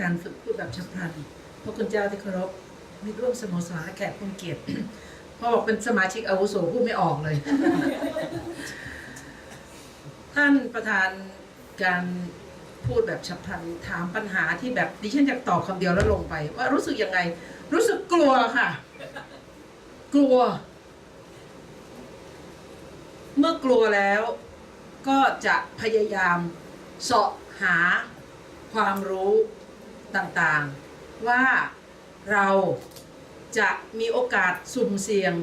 การฝึกพูดแบบฉับพลันพระคุณเจ้าที่เคารพมิตรร่วมสโมสรและแขกผู้เกียรติพอบอกเป็นสมาชิกอาวุโสพูดไม่ออกเลย ท่านประธานการพูดแบบฉับพลันถามปัญหาที่แบบดิฉันอยากตอบคำเดียวแล้วลงไป ว่ารู้สึกยังไง รู้สึกกลัวค่ะ กลัว เมื่อกลัวแล้วก็จะพยายามเสาะหา ความรู้ต่างๆ ว่าเราจะมีโอกาสสุ่มเสี่ยง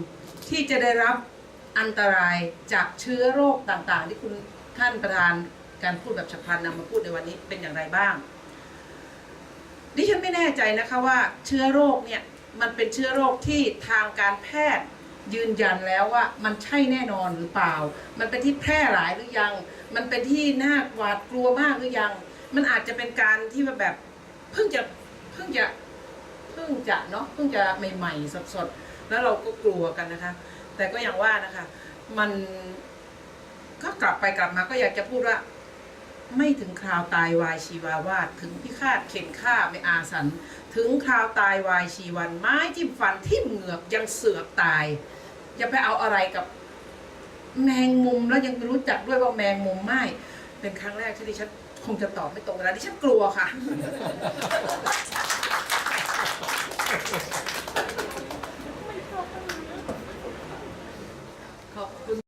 ที่จะได้รับอันตรายจากเชื้อโรคต่างๆ ที่คุณท่านประธานการพูดแบบฉับพลันนำมาพูดในวันนี้เป็นอย่างไรบ้าง ดิฉันไม่แน่ใจนะคะว่าเชื้อโรคเนี่ยมันเป็นเชื้อโรคที่ทางการแพทย์ยืนยันแล้วว่ามันใช่แน่นอนหรือเปล่า มันเป็นที่แพร่หลายหรือยัง มันเป็นที่น่าหวาดกลัวมากหรือยัง มันอาจจะเป็นการที่ว่าแบบเพิ่งจะเพิ่งจะเพิ่งจะเนาะเพิ่งจะใหม่ๆสดๆแล้วเราก็กลัวกันนะคะ แต่ก็อย่างว่านะคะ มันก็กลับไปกลับมาก็อยากจะพูดว่า ไม่ถึงคราวตายวายชีวาวาดถึงพิฆาตเข็นฆ่าไม่อาสัน ถึงคราวตายวายชีวันไม้จิ้มฟันทิ่มเหงือกยังเสือกตายอย่าไปเอาอะไรกับแมงมุมแล้วยังไม่รู้จักด้วยว่าแมงมุมไม่ เป็นครั้งแรกที่ดิฉันคงจะตอบไม่ตรงเวลาดิฉันกลัวค่ะ